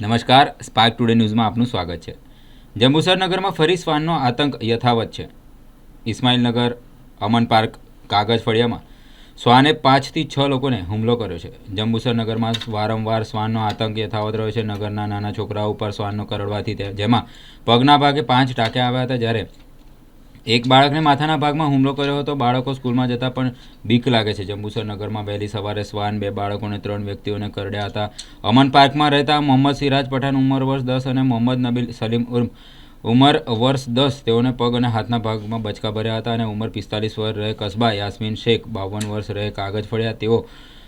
નમસ્કાર spark today ન્યૂઝમાં આપનું સ્વાગત છે. જંબુસર નગરમાં ફરી શ્વાનનો આતંક યથાવત છે. ઇસ્માઇલનગર, અમન પાર્ક, કાગજ ફળિયામાં શ્વાને પાંચથી છ લોકોને હુમલો કર્યો છે. જંબુસર નગરમાં વારંવાર શ્વાનનો આતંક યથાવત રહ્યો છે. નગરના નાના છોકરાઓ ઉપર શ્વાનનો કરડવાથી જેમાં પગના ભાગે પાંચ ટાંક્યા આવ્યા હતા જ્યારે એક બાળકને માથાના ભાગમાં હુમલો કર્યો હતો. બાળકો સ્કૂલમાં જતા પણ બીક લાગે છે. જંબુસર નગરમાં વહેલી સવારે શ્વાન બે બાળકોને ત્રણ વ્યક્તિઓને કરડ્યા હતા. અમન પાર્કમાં રહેતા મોહમ્મદ સિરાજ પઠાણ ઉંમર વર્ષ દસ અને મોહમ્મદ નબીલ સલીમ ઉર્મ ઉંમર વર્ષ દસ. તેઓને પગ અને હાથના ભાગમાં બચકા ભર્યા હતા અને ઉંમર પિસ્તાલીસ વર્ષ રહે કસબા યાસ્મીન શેખ, બાવન વર્ષ રહે કાગજ ફળ્યા. તેઓ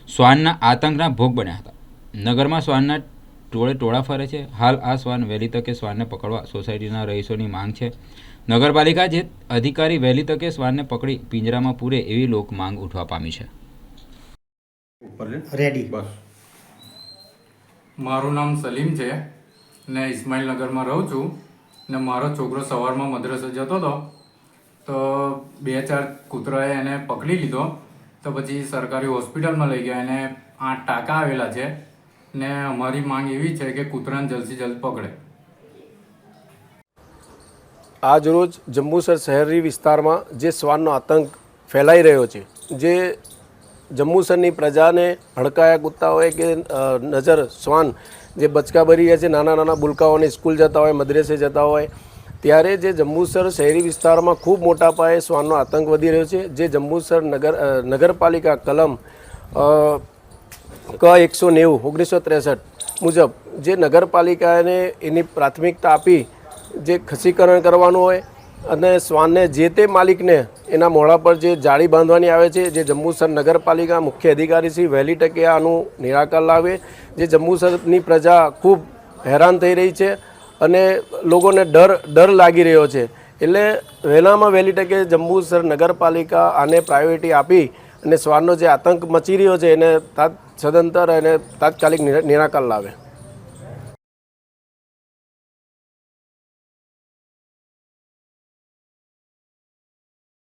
શ્વાનના આતંકના ભોગ બન્યા હતા. નગરમાં શ્વાનના ટોળે ટોળા ફરે છે. હાલ આ શ્વાન વહેલી તકે શ્વાનને પકડવા સોસાયટીના રહીશોની માંગ છે. નગરપાલિકા જે અધિકારી વહેલી તકે શ્વાનને પકડી પિંજરામાં પૂરે એવી લોક માંગ ઉઠવા પામી છે. રેડી બસ. મારું નામ સલીમ છે. ને ઇસ્માઇલનગરમાં રહું છું. ને મારો છોકરો સવારમાં મદ્રસે જતો હતો. તો બે ચાર કૂતરાએ એને પકડી લીધો. તો પછી સરકારી હોસ્પિટલમાં લઈ ગયા. એને આઠ ટાંકા આવેલા છે. ને અમારી માંગ એવી છે કે કૂતરાને જલ્દથી જલ્દ પકડે. આજરોજ જંબુસર શહેરી વિસ્તારમાં જે શ્વાનનો આતંક ફેલાઈ રહ્યો છે, જે જંબુસરની પ્રજાને હડકાયા કૂદતા હોય કે નજર શ્વાન જે બચકા ભરી રહ્યા છે, નાના નાના બુલકાઓને સ્કૂલ જતા હોય, મદ્રેસે જતા હોય, ત્યારે જે જંબુસર શહેરી વિસ્તારમાં ખૂબ મોટા પાયે શ્વાનનો આતંક વધી રહ્યો છે, જે જંબુસર નગર નગરપાલિકા કલમ ક એકસો નેવું, ઓગણીસો ત્રેસઠ મુજબ જે નગરપાલિકાને એની પ્રાથમિકતા આપી જે ખસીકરણ કરવાનું હોય અને શ્વાનને જે તે માલિકને એના મોઢા પર જે જાળી બાંધવાની આવે છે, જે જંબુસર નગરપાલિકા મુખ્ય અધિકારી શ્રી વહેલી ટકે આનું નિરાકર લાવે, જે જંબુસરની પ્રજા ખૂબ હેરાન થઈ રહી છે અને લોકોને ડર ડર લાગી રહ્યો છે. એટલે વહેલામાં વહેલી ટકે જંબુસર નગરપાલિકા આને પ્રાયોરિટી આપી અને શ્વાનનો જે આતંક મચી રહ્યો છે એને તાત સદંતર અને તાત્કાલિક નિરાકાર લાવે.